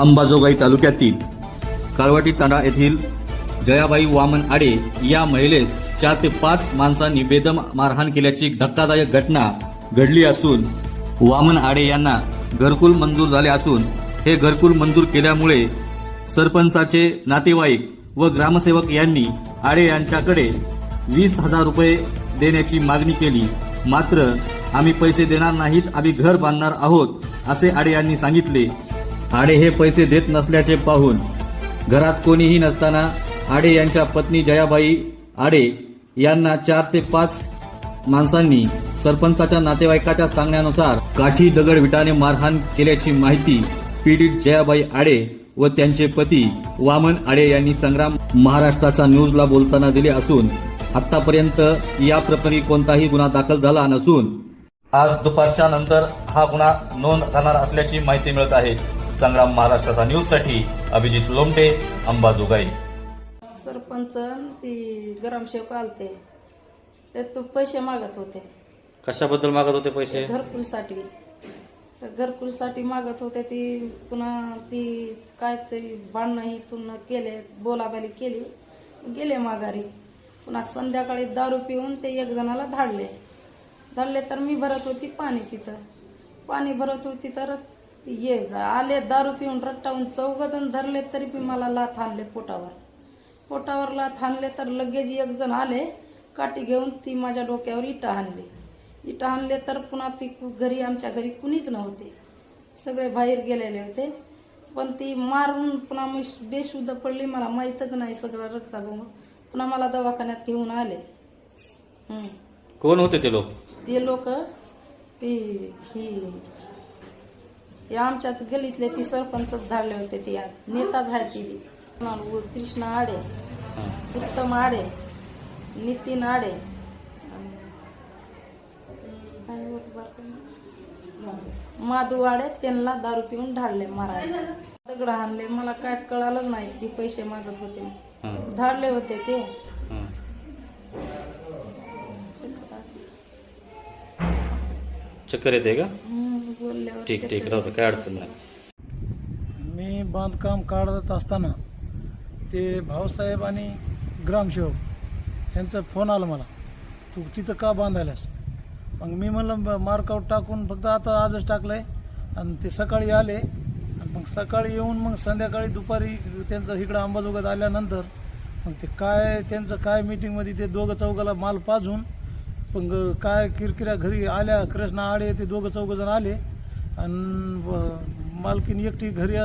अंबाजोगाई तालुक्यातील काळवाटी तांडा येथील जयाबाई वामन आडे या महिलेस चार ते पाच माणसांनी बेदम मारहाण केल्याची धक्कादायक घटना घडली असून वामन आडे यांना घरकुल मंजूर झाले असून हे घरकुल मंजूर केल्यामुळे सरपंचाचे नातेवाईक व ग्रामसेवक यांनी आडे यांच्याकडे वीस हजार रुपये देण्याची मागणी केली. मात्र आम्ही पैसे देणार नाहीत आम्ही घर बांधणार आहोत असे आडे यांनी सांगितले. आडे हे पैसे देत नसल्याचे पाहून घरात कोणीही नसताना आडे यांच्या पत्नी जयाबाई आडे यांना चार ते पाच माणसांनी सरपंचाच्या नातेवाईकाच्या सांगण्यानुसार काठी दगड विटाने मारहाण केल्याची माहिती पीडित जयाबाई आडे व त्यांचे पती वामन आडे यांनी संग्राम महाराष्ट्राच्या न्यूजला बोलताना दिले असून आतापर्यंत या प्रकरणी कोणताही गुन्हा दाखल झाला नसून आज दुपारच्या नंतर हा गुन्हा नोंद करणार असल्याची माहिती मिळत आहे. संग्राम महाराष्ट्राचा न्यूजसाठी अभिजित लोमटे अंबाजोगाई सरपंच ती ग्रामसेवक आलते. ते तो पैसे मागत होते. कशाबद्दल मागत होते पैसे? घरकुलसाठी. तर घरकुलसाठी मागत होते ती पुन्हा ती काहीतरी भांडणं इथून केले बोलाबाली केली. गेले माघारी. पुन्हा संध्याकाळी दारू पिऊन ते एक जणाला धाडले. धाडले तर मी भरत होती पाणी तिथं. पाणी भरत होती तर ये आले दारू पिऊन रट्टावून चौघजण धरले तरी बी मला लाथ आणले पोटावर. पोटावर लाथ आणले तर लगेच एक जण आले काठी घेऊन ती माझ्या डोक्यावर इटा आणली. इटा आणले तर पुन्हा ती घरी आमच्या घरी कुणीच नव्हते. सगळे बाहेर गेलेले होते. पण ती मारून पुन्हा मी बेशुद्ध पडली मला माहीतच नाही सगळं रक्तागमन पुन्हा मला दवाखान्यात घेऊन आले. कोण होते ते लोक? ते लोक ती ही हे आमच्यात गलीतले ती सरपंचच धाडले होते ती नेताच आहे ती बी. कृष्णा आडे उत्तम आडे नितीन आडे? माधू आडे त्यांना दारू पिऊन ढाळले मारायला. दगड हाणले. मला काय कळालंच नाही ती पैसे मागत होते. धाडले होते ते. चक्कर येते का? बोलल्यावर ठीक ठीक. राहू दे, काय अडचण नाही. मी बांधकाम काढत असताना ते भाऊसाहेब आणि ग्रामसेवक यांचा फोन आला मला. तू तिथं का बांधायलास? मग मी म्हणलं मार्कआउट टाकून फक्त आता आजच टाकलं आहे आणि ते सकाळी आले. आणि मग सकाळी येऊन मग संध्याकाळी दुपारी त्यांचं इकडं अंबाजोगात आल्यानंतर मग ते काय त्यांचं काय मिटिंगमध्ये ते दोघं चौघाला माल पाजून पण काय किरकिऱ्या घरी आल्या कृष्णा आडे ते दोघं चौघं जण आले. आणि ब- मालकीन एकटी घरी